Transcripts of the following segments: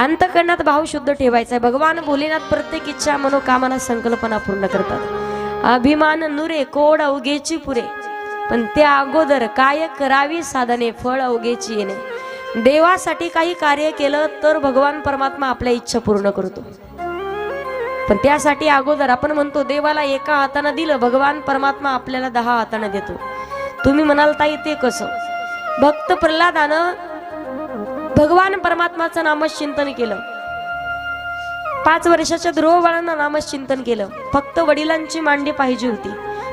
अंतकरणात भाव शुद्ध ठेवायचा आहे. भगवान भोलेनाथ प्रत्येक इच्छा मनोकामना संकल्पना पूर्ण करतात. अभिमान नुरे कोड अवघेची पुरे. पण त्या अगोदर काय करावी साधने फळ अवघेची येणे. देवासाठी काही कार्य केलं तर भगवान परमात्मा आपल्या इच्छा पूर्ण करतो. पण त्यासाठी अगोदर आपण म्हणतो देवाला एका हातानं दिलं भगवान परमात्मा आपल्याला दहा हातानं देतो. तुम्ही म्हणाल ताई ते कसं? भक्त प्रल्हादानं भगवान परमात्माचं नामच चिंतन केलं. पाच वर्षाच्या ध्रुव बाळांना नामच चिंतन केलं. फक्त वडिलांची मांडी पाहिजे होती.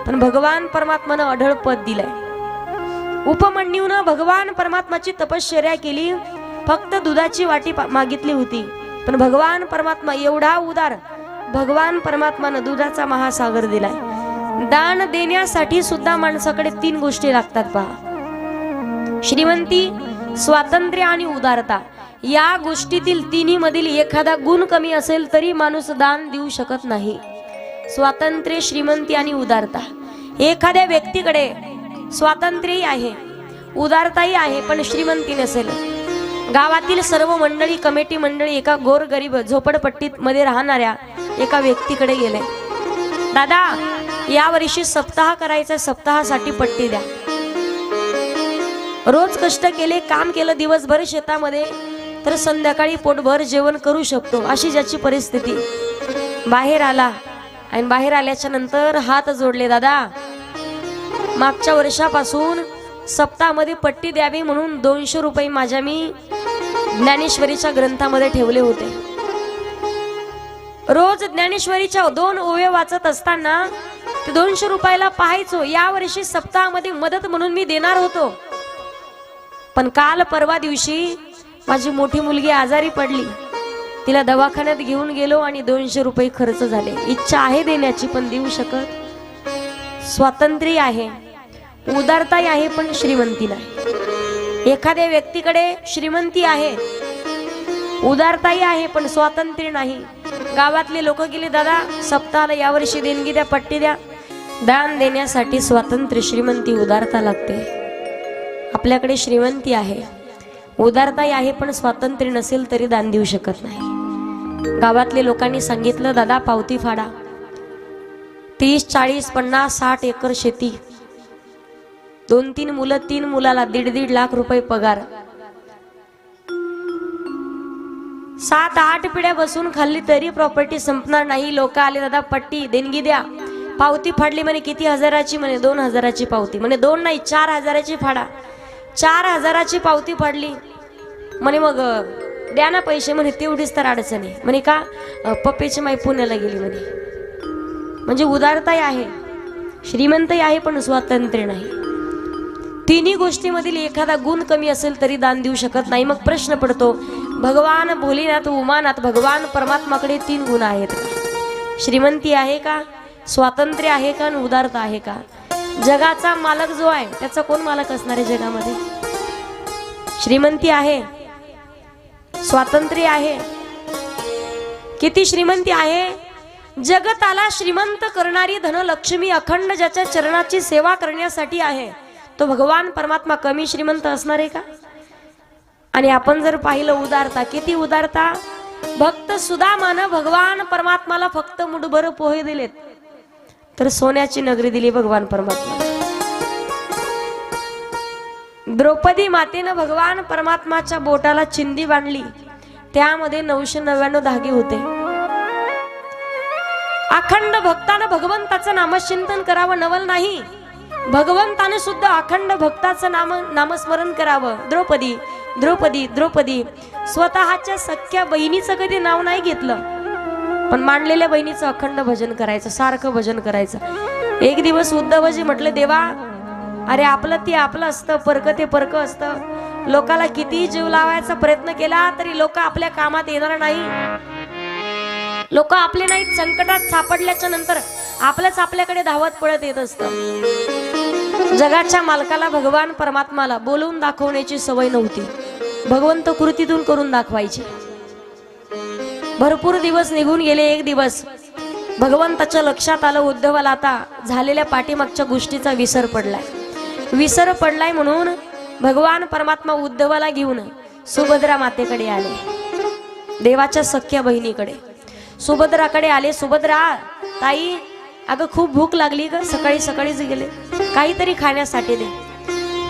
पण भगवान परमात्मानं अढळ पद दिलंय. उपमन्यूनं भगवान परमात्माची तपश्चर्या केली. फक्त दुधाची वाटी मागितली होती. पण भगवान परमात्मा एवढा उदार भगवान परमात्मानं दुधाचा महासागर दिलाय. दान देण्यासाठी सुद्धा माणसाकडे तीन गोष्टी लागतात पहा. श्रीमंती स्वातंत्र्य आणि उदारता. या गोष्टीतील तिन्ही मधील एखादा गुण कमी असेल तरी माणूस दान देऊ शकत नाही. स्वातंत्र्य श्रीमंती आणि उदारता. एखाद्या व्यक्तीकडे स्वातंत्र्यही आहे उदारताही आहे पण श्रीमंती नसेल. गावातील सर्व मंडळी कमिटी मंडळी एका गोरगरीब झोपडपट्टीत मध्ये राहणाऱ्या एका व्यक्तीकडे गेले. दादा या वर्षी सप्ताह करायचा सप्ताहासाठी पट्टी द्या. रोज कष्ट केले काम केलं दिवसभर शेतामध्ये तर संध्याकाळी पोटभर जेवण करू शकतो अशी ज्याची परिस्थिती. बाहेर आला आणि बाहेर आल्याच्यानंतर हात जोडले दादा मागच्या वर्षापासून सप्ताहामध्ये पट्टी द्यावी म्हणून दोनशे रुपये माझ्या मी ज्ञानेश्वरीच्या ग्रंथामध्ये ठेवले होते. रोज ज्ञानेश्वरीच्या दोन ओव्या वाचत असताना ते दोनशे रुपयाला पाहायचो या वर्षी सप्ताहामध्ये मदत म्हणून मी देणार होतो. पण काल परवा दिवशी माझी मोठी मुलगी आजारी पडली. तिला दवाखान्यात घेऊन गेलो आणि दोनशे रुपये खर्च झाले. इच्छा आहे देण्याची पण देऊ शकत स्वातंत्र्य आहे. उदारताही आहे पण श्रीमंती नाही. एखाद्या व्यक्तीकडे श्रीमंती आहे. उदारताही आहे पण स्वातंत्र्य नाही. गावातले लोक गेले दादा सप्ताहाला यावर्षी देणगी द्या पट्टी द्या. दान देण्यासाठी स्वातंत्र्य श्रीमंती उदारता लागते. आपल्याकडे श्रीमंती आहे. उदारताही आहे पण स्वातंत्र्य नसेल तरी दान देऊ शकत नाही. गावातले लोकांनी सांगितलं दादा पावती फाडा. तीस चाळीस पन्नास साठ एकर शेती. दोन तीन मुलं तीन मुलाला दीड दीड लाख रुपये पगार. सात आठ पिढ्या बसून खाल्ली तरी प्रॉपर्टी संपणार नाही. लोक आले दादा पट्टी देणगी द्या. पावती फाडली म्हणे किती हजाराची? म्हणे दोन हजाराची पावती. म्हणे दोन नाही चार हजाराची फाडा. चार हजाराची पावती पडली. म्हणे मग द्या ना पैसे. म्हणे तेवढीच तर अडचण. आहे म्हणे का? पप्पेची माई पुण्याला गेली. म्हणे. म्हणजे उदारताही आहे. श्रीमंतही आहे पण स्वातंत्र्य नाही. तिन्ही गोष्टीमधील एखादा गुण कमी असेल तरी दान देऊ शकत नाही. मग प्रश्न पडतो भगवान भोलेनाथ उमानाथ भगवान परमात्माकडे तीन गुण आहेत श्रीमंती आहे का? स्वातंत्र्य आहे का? आणि उदारता आहे का? जगाचा मालक जो आहे त्याचा कोण मालक असणार आहे जगामध्ये? श्रीमंती आहे. स्वातंत्र्य आहे. किती श्रीमंती आहे? जगताला श्रीमंत करणारी धनलक्ष्मी अखंड ज्याच्या चरणाची सेवा करण्यासाठी आहे. तो भगवान परमात्मा कमी श्रीमंत असणार आहे का? आणि आपण जर पाहिलं उदारता किती उदारता? भक्त सुदामानं भगवान परमात्माला फक्त मुठभर पोहे दिलेत. तर सोन्याची नगरी दिली भगवान परमात्मा. द्रौपदी मातेनं भगवान परमात्माच्या बोटाला चिंदी बांधली. त्यामध्ये नऊशे नव्याण्णव धागे होते. अखंड भक्तानं भगवंताचं नामचिंतन करावं नवल नाही. भगवंताने सुद्धा अखंड भक्ताचं नाम नामस्मरण करावं. द्रौपदी द्रौपदी द्रौपदी स्वतःच्या सख्या बहिणीचं कधी नाव नाही घेतलं. पण मांडलेल्या बहिणीचं अखंड भजन करायचं सारखं भजन करायचं. एक दिवस उद्धवजी म्हटले देवा अरे आपलं ते आपलं असतं परक ते परक असतं. लोकाला कितीही जीव लावायचा प्रयत्न केला तरी लोक आपल्या कामात येणार नाही. लोक आपले नाही संकटात सापडल्याच्या नंतर आपलंच आपल्याकडे धावत पळत येत असतं. जगाच्या मालकाला भगवान परमात्माला बोलवून दाखवण्याची सवय नव्हती. भगवंत कृतीतून करून दाखवायची. भरपूर दिवस निघून गेले एक दिवस. भगवंताच्या लक्षात आलं उद्धवाला आता झालेल्या पाठीमागच्या गोष्टीचा विसर पडलाय. विसर पडलाय म्हणून भगवान परमात्मा उद्धवाला घेऊन सुभद्रा मातेकडे आले. देवाच्या सख्या बहिणीकडे. सुभद्राकडे आले. सुभद्रा ताई अगं खूप भूक लागली ग. सकाळी सकाळीच गेले. काहीतरी खाण्यासाठी दे.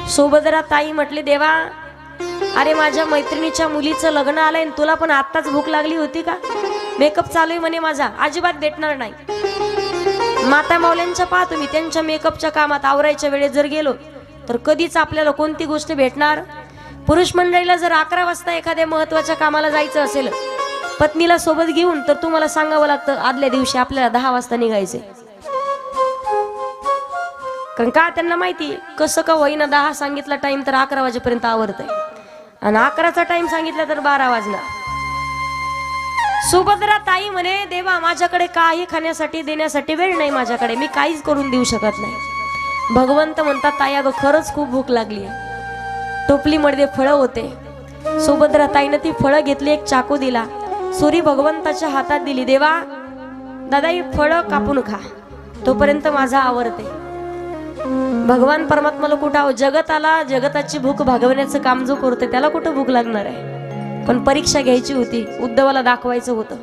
सुभद्रा ताई म्हटली देवा अरे माझ्या मैत्रिणीच्या मुलीचं लग्न आलंय आणि तुला पण आत्ताच भूक लागली होती का? मेकअप चालू आहे म्हणे माझा. अजिबात भेटणार नाही. माता माऊल्यांच्या पाहतो मी त्यांच्या मेकअपच्या कामात आवरायच्या वेळेत जर गेलो तर कधीच आपल्याला कोणती गोष्ट भेटणार? पुरुष मंडळीला जर अकरा वाजता एखाद्या महत्त्वाच्या कामाला जायचं असेल पत्नीला सोबत घेऊन तर तुम्हाला सांगावं लागतं आदल्या दिवशी आपल्याला दहा वाजता निघायचे कारण का त्यांना माहिती कसं का होईना दहा सांगितला टाइम तर अकरा वाजेपर्यंत आवरतंय. आणि अकराचा टाइम सांगितला तर बारा वाजणार सुभद्रा ताई म्हणे देवा माझ्याकडे काही खाण्यासाठी देण्यासाठी वेळ नाही माझ्याकडे. मी काहीच करून देऊ शकत नाही. भगवंत म्हणतात ताई अगं खरंच खूप भूक लागली टोपलीमध्ये फळं होते. सुभद्रा ताईनं ती फळं घेतली एक चाकू दिला. सुरी भगवंताच्या हातात दिली देवा दादा ही फळं कापून खा. तोपर्यंत माझा आवडते भगवान परमात्माला कुठं आहो? जगताला जगताची भूक भागवण्याचं काम जो करतोय त्याला कुठं भूक लागणार आहे? पण परीक्षा घ्यायची होती उद्धवाला दाखवायचं होतं.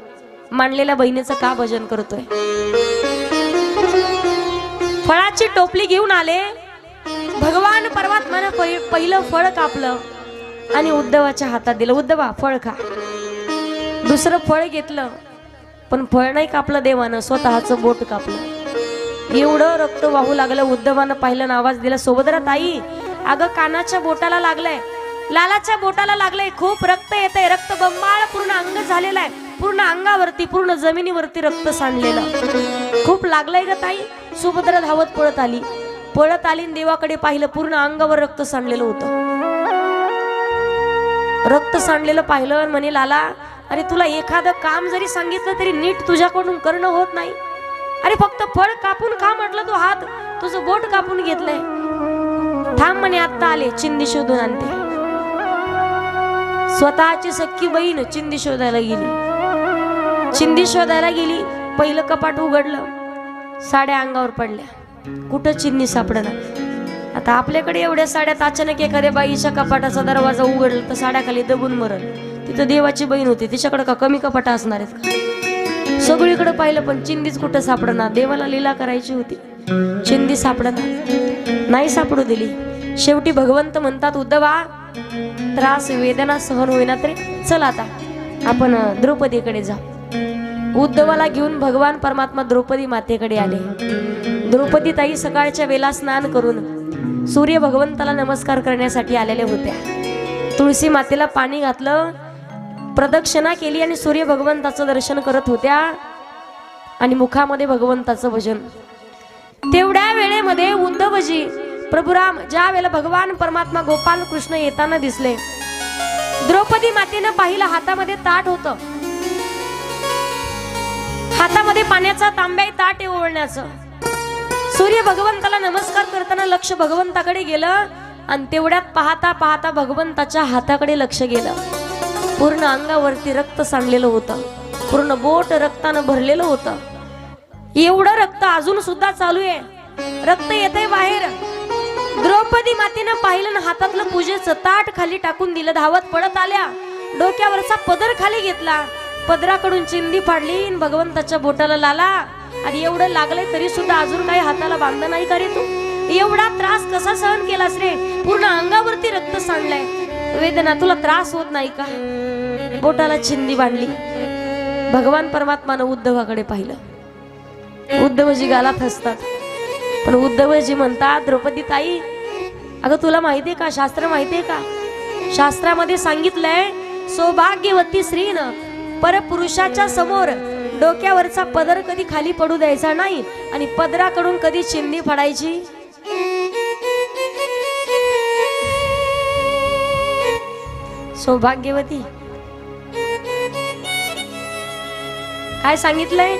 मांडलेल्या बहिणीचं का भजन करतोय? फळाची टोपली घेऊन आले. भगवान परमात्मानं पहिलं फळ कापलं आणि उद्धवाच्या हातात दिलं. उद्धवा फळ खा. दुसरं फळ घेतलं पण फळ नाही कापलं देवानं स्वतःचं बोट कापलं. एवढं रक्त वाहू लागलं उद्धवानं पाहिलं आवाज दिला सोबदरा ताई. अगं कानाच्या बोटाला लागलंय. लालाच्या बोटाला लागलंय. खूप रक्त येतंय. रक्त बंबाळ पूर्ण अंग झालेलं आहे. पूर्ण अंगावरती पूर्ण जमिनीवरती रक्त सांडलेलं. खूप लागलंय ग ताई. सुभद्रा धावत पळत आली. पळत आली देवाकडे पाहिलं पूर्ण अंगावर रक्त सांडलेलं होतं. रक्त सांडलेलं पाहिलं म्हणे लाला अरे तुला एखादं काम जरी सांगितलं तरी नीट तुझ्याकडून करणं होत नाही. अरे फक्त फळ कापून खा म्हटलं तू हात? तुझं बोट कापून घेतलंय. थांब म्हणे आत्ता आले चिंदी शोधून आणते. स्वतःची सख्खी बहीण चिंदी शोधायला गेली. चिंदी शोधायला गेली पहिलं कपाट उघडलं साड्या अंगावर पडल्या. कुठं चिन्नी सापडणार? आता आपल्याकडे एवढ्या साड्यात अचानक एखाद्या बाईच्या कपाटाचा दरवाजा उघडला तर साड्याखाली दबून मरल. तिथं देवाची बहीण होती तिच्याकडे का कमी कपाटा असणार आहेत का? पाहिलं पण चिंदीच कुठं सापडणार? देवाला लीला करायची होती. चिंदी सापडणार. नाही सापडू दिली. शेवटी भगवंत म्हणतात उद्धवा त्रास वेदना सहन होईना तरी चल आता. आपण द्रौपदीकडे जाऊ उद्धवाला घेऊन भगवान परमात्मा द्रौपदी मातेकडे आले. द्रौपदी ताई सकाळच्या वेळा स्नान करून सूर्य भगवंताला नमस्कार करण्यासाठी आलेल्या होत्या. तुळशी मातेला पाणी घातलं प्रदक्षिणा केली आणि सूर्य भगवंताचं दर्शन करत होत्या. आणि मुखामध्ये भगवंताचं भजन. तेवढ्या वेळेमध्ये उद्धवजी प्रभुराम ज्या वेळेला भगवान परमात्मा गोपाल कृष्ण येताना दिसले द्रौपदी मातेनं पाहिलं हातामध्ये ताट होत. हातामध्ये पाण्याचा तांब्या ताट आहे ओळण्याचं सूर्य भगवंताला नमस्कार करताना लक्ष भगवंताकडे गेलं आणि तेवढ्यात पाहता पाहता भगवंताच्या हाताकडे लक्ष गेलं. पूर्ण अंगावरती रक्त सांडलेलं होतं. पूर्ण बोट रक्तानं भरलेलं होतं. एवढं रक्त अजून सुद्धा चालू आहे. रक्त येतंय बाहेर. द्रौपदी मातेनं पाहिलं ना हातातलं पूजेचं ताट खाली टाकून दिलं. धावत पडत आल्या. डोक्यावरचा पदर खाली घेतला. पदराकडून चिंदी फाडली आणि भगवंताच्या बोटाला लाला. आणि एवढं लागलंय तरी सुद्धा अजून काही हाताला बांधलं नाही करे तू? एवढा त्रास कसा सहन केलास रे? पूर्ण अंगावरती रक्त सांडलंय. वेदना तुला त्रास होत नाही का? बोटाला चिंदी बांधली. भगवान परमात्मानं उद्धवाकडे पाहिलं. उद्धवजी गालात हसतात. पण उद्धवजी म्हणतात द्रौपदी ताई अगं तुला माहितीये का? शास्त्र माहितीये का? शास्त्रामध्ये सांगितलंय सौभाग्यवती स्त्रीनं परपुरुषाच्या समोर डोक्यावरचा पदर कधी खाली पडू द्यायचा नाही आणि पदराकडून कधी चिंदी फाडायची? सौभाग्यवती काय सांगितलंय?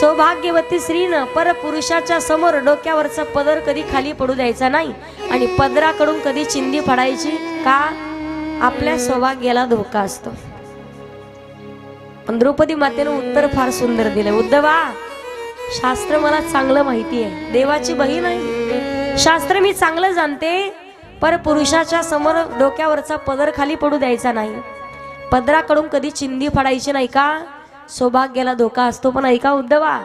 सौभाग्यवती स्त्रीनं परपुरुषाच्या समोर डोक्यावरचा पदर कधी खाली पडू द्यायचा नाही आणि पदराकडून कधी चिंदी फाडायची का आपल्या सौभाग्याला धोका असतो. पण द्रौपदी मातेनं उत्तर फार सुंदर दिलं. उद्धवा शास्त्र मला चांगलं माहिती आहे. देवाची बहीण आहे. शास्त्र मी चांगलं जाणते. पर पुरुषाच्या समोर डोक्यावरचा पदर खाली पडू द्यायचा नाही. पदराकडून कधी चिंदी फाडायची नाही का? सौभाग्याला धोका असतो. पण ऐका उद्धवा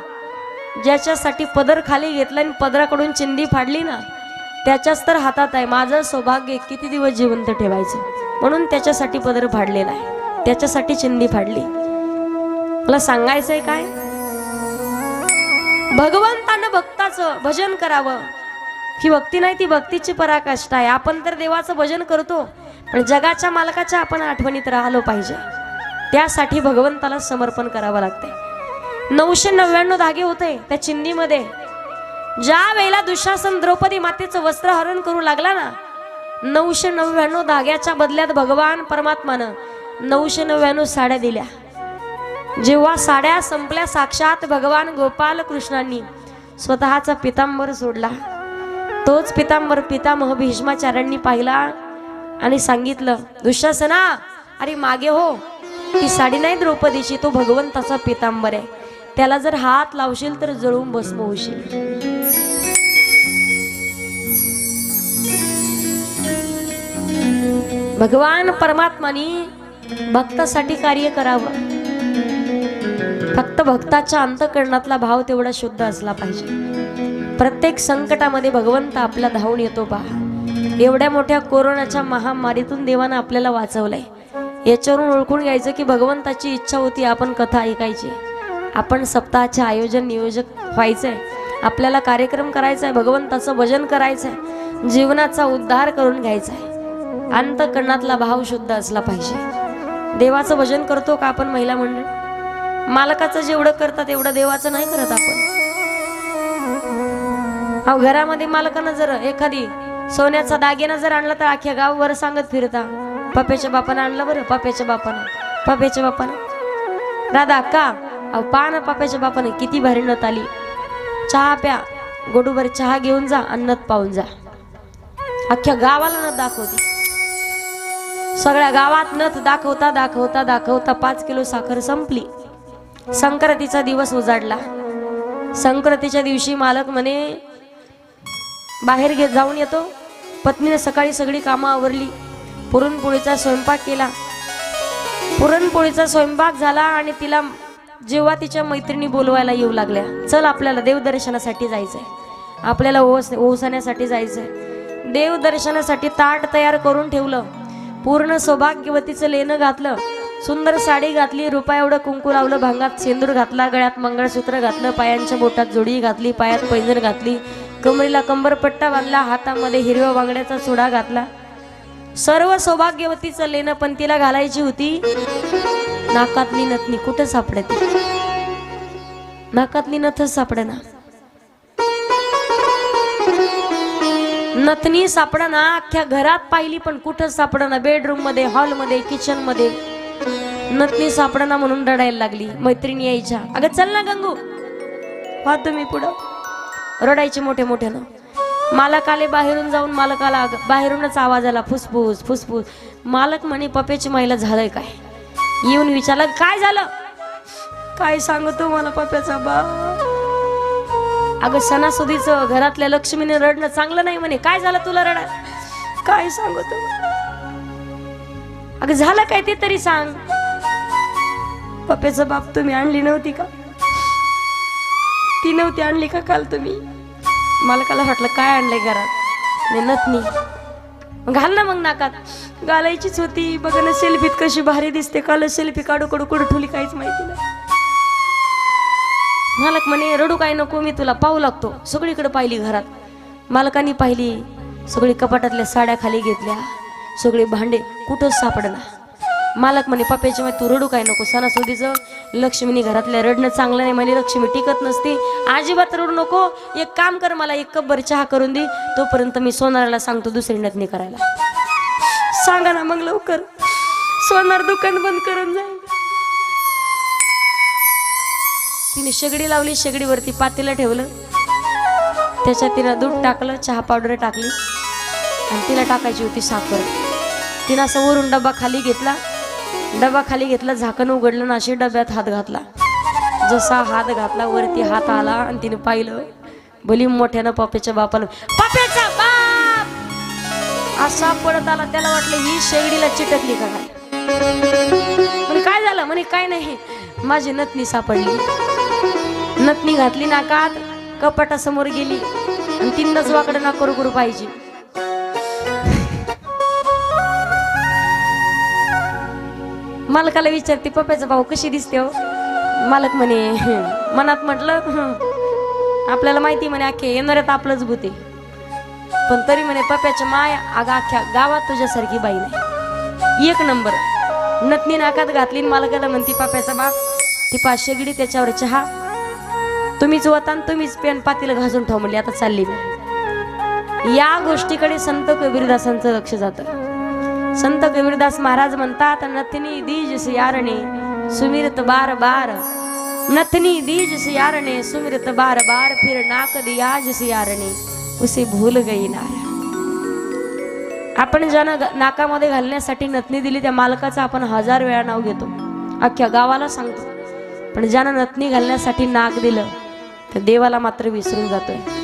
ज्याच्यासाठी पदर खाली घेतला आणि पदराकडून चिंधी फाडली ना त्याच्याच तर हातात आहे. माझं सौभाग्य किती दिवस जिवंत ठेवायचं? म्हणून त्याच्यासाठी पदर फाडलेला आहे. त्याच्यासाठी चिंदी फाडली. मला सांगायचंय काय? भगवंतानं भक्ताचं भजन करावं. ही भक्ती नाही ती भक्तीची पराकाष्ठा आहे. आपण तर देवाचं भजन करतो पण जगाच्या मालकाच्या आपण आठवणीत राहिलो पाहिजे. त्यासाठी भगवंताला समर्पण करावं लागते नऊशे नव्याण्णव धागे होते त्या चिंदीमध्ये. ज्या वेळेला दुशासन द्रौपदी मातेचं वस्त्र हरण करू लागला ना नऊशे नव्याण्णव धाग्याच्या बदल्यात भगवान परमात्मानं नऊशे नव्याण्णव साड्या दिल्या. जेव्हा साड्या संपल्या साक्षात भगवान गोपाल कृष्णांनी स्वतःचा पितांबर सोडला. तोच पितांबर पितामह भीष्माचार्यांनी पाहिला आणि सांगितलं दुःशासना अरे मागे हो ही साडी नाही द्रौपदीची तो भगवंताचा पितांबर आहे. त्याला जर हात लावशील तर जळून भस्म होशील. भगवान परमात्मानी भक्तासाठी कार्य करावं. फक्त भक्ताच्या अंतकरणातला भाव तेवढा शुद्ध असला पाहिजे. प्रत्येक संकटामध्ये भगवंत आपला धावून येतो पहा. एवढ्या मोठ्या कोरोनाच्या महामारीतून देवानं आपल्याला वाचवलंय. याच्यावरून ओळखून घ्यायचं की भगवंताची इच्छा होती आपण कथा ऐकायची. आपण सप्ताहाचे आयोजन नियोजक व्हायचंय. आपल्याला कार्यक्रम करायचा आहे भगवंताचं भजन करायचं आहे जीवनाचा उद्धार करून घ्यायचा आहे अंतकरणातला भाव शुद्ध असला पाहिजे. देवाचं भजन करतो का आपण महिला मंडळ? मालकाचं जेवढं करतात तेवढं देवाचं नाही करत आपण. अहो घरामध्ये मालकानं जर एखादी सोन्याचा दागिना जर आणला तर अख्ख्या गाववर सांगत फिरता. पप्याच्या बापानं आणलं बरं पप्याच्या बापानं. पप्याच्या बापानं. दादा का? अहो पहा ना पप्याच्या बापानं किती भारी नत आली. चहा प्या. गोडूभर चहा घेऊन जा अन्नत पाहून जा. अख्ख्या गावाला नत दाखवते. सगळ्या गावात नथ दाखवता दाखवता दाखवता पाच किलो साखर संपली. संक्रांतीचा दिवस उजाडला. संक्रांतीच्या दिवशी मालक म्हणे बाहेर घेत जाऊन येतो. पत्नीने सकाळी सगळी कामं आवरली. पुरणपोळीचा स्वयंपाक केला. पुरणपोळीचा स्वयंपाक झाला आणि तिला जेव्हा तिच्या मैत्रिणी बोलवायला येऊ लागल्या चल आपल्याला देवदर्शनासाठी जायचंय. आपल्याला ओस ओसण्यासाठी जायचंय. देवदर्शनासाठी ताट तयार करून ठेवलं. पूर्ण सौभाग्यवतीचं लेणं घातलं. सुंदर साडी घातली रुपया एवढं कुंकू लावलं भांगात सेंदूर घातला गळ्यात मंगळसूत्र घातलं पायांच्या बोटात जोडी घातली पायात पैंजण घातली कमरीला कंबरपट्टा बांधला हातामध्ये हिरव्या बांगड्याचा सुडा घातला. सर्व सौभाग्यवतीचं लेणं पण तिला घालायची होती. नाकातली नथनी कुठं सापडते? नाकातली नथच सापडना. नथनी सापडना अख्ख्या घरात पाहिली पण कुठं सापडना? बेडरूममध्ये हॉलमध्ये किचनमध्ये नथनी सापडना म्हणून रडायला लागली मैत्रिणी यायच्या. अगं चल ना गंगू. पाहतो तुम्ही पुढं. रडायचे मोठे मोठ्यानं ना. आले बाहेरून जाऊन मालकाला बाहेरूनच आवाज आला फुसफुस फुसफुस. मालक म्हणे पप्याची महिला झालंय काय? येऊन विचारलं काय झालं? काय सांगतो मला पप्याचा बा अगं सणासुदीचं घरातल्या लक्ष्मीने रडणं चांगलं नाही म्हणे. काय झालं तुला रडा काय सांगतो? अगं झालं काय ते तरी सांग. पप्याचा बाप तुम्ही आणली नव्हती का? ती नव्हती आणली का काल तुम्ही? मालकाला वाटलं काय आणलंय घरात? मी नथनी. घाल ना मग नाकात. घालायचीच होती. बघ ना सेल्फीत कशी भारी दिसते. काल सेल्फी काढू काढू कुठं ठुली काहीच माहिती नाही. मालक म्हणे रडू काय नको मी तुला पाहू लागतो. सगळीकडे पाहिली घरात. मालकाने पाहिली सगळी कपाटातल्या साड्या खाली घेतल्या. सगळे भांडे कुठंच सापडला मालक म्हणे पप्याची माहिती तू रडू काय नको सणासुदीचं लक्ष्मीने घरातल्या रडणं चांगलं नाही म्हणे लक्ष्मी टिकत नसते. अजिबात रडू नको. एक काम कर मला एक कप भर चहा करून दे. तोपर्यंत मी सोनाराला सांगतो दुसरी नथनी करायला. सांगा ना मग लवकर. सोनार दुकान बंद करून जाईल. तिने शेगडी लावली शेगडीवरती पातेलं ठेवलं. त्याच्यात तिला दूध टाकलं चहा पावडर टाकली. आणि तिला टाकायची होती साखर. तिनं असं वरून डबा खाली घेतला. डबा खाली घेतला झाकण उघडलं ना असे डब्यात हात घातला. जसा हात घातला वरती हात आला आणि तिने पाहिलं भली मोठ्यानं पाप्याच्या बापाला. पाप्याचा बाप! असा पडत आला त्याला वाटलं ही शेगडीला चिटकली का काय झालं? म्हणे काय नाही माझी नतनी सापडली. नतनी घातली नाकात कपाटासमोर गेली आणि तीनच वाकडं ना करू करू पाहिजे मालकाला विचारते पप्याचा भाऊ कशी दिसते हो? मालक म्हणे मनात म्हटलं आपल्याला माहिती म्हणे अख्खे येणाऱ्यात आपलंच भूते पण तरी म्हणे पप्याच्या माय अगं अख्ख्या गावात तुझ्यासारखी बाई नाही. एक नंबर. नतनी नाकात घातली मालकाला म्हणती पप्याचा बाप ती पा शेगडी त्याच्यावर चहा. तुम्हीच वतान तुम्हीच पेन पातीला घासून ठेव म्हणली आता चालली मी. या गोष्टीकडे संत कबीरदासांचं लक्ष जातं. संत कबीरदास महाराज म्हणतात नथनी these सियारणे सुमिरत bar bar. Nathni these सियारणे सुमिरत बार बार फिर नाक दियाज सियारणे. उसे भूल गई नार. आपण ज्यानं नाकामध्ये घालण्यासाठी नथनी दिली त्या मालकाचं आपण हजार वेळा नाव घेतो. अख्ख्या गावाला सांगतो. पण ज्यानं नथनी घालण्यासाठी नाक दिलं तर देवाला मात्र विसरून जातोय.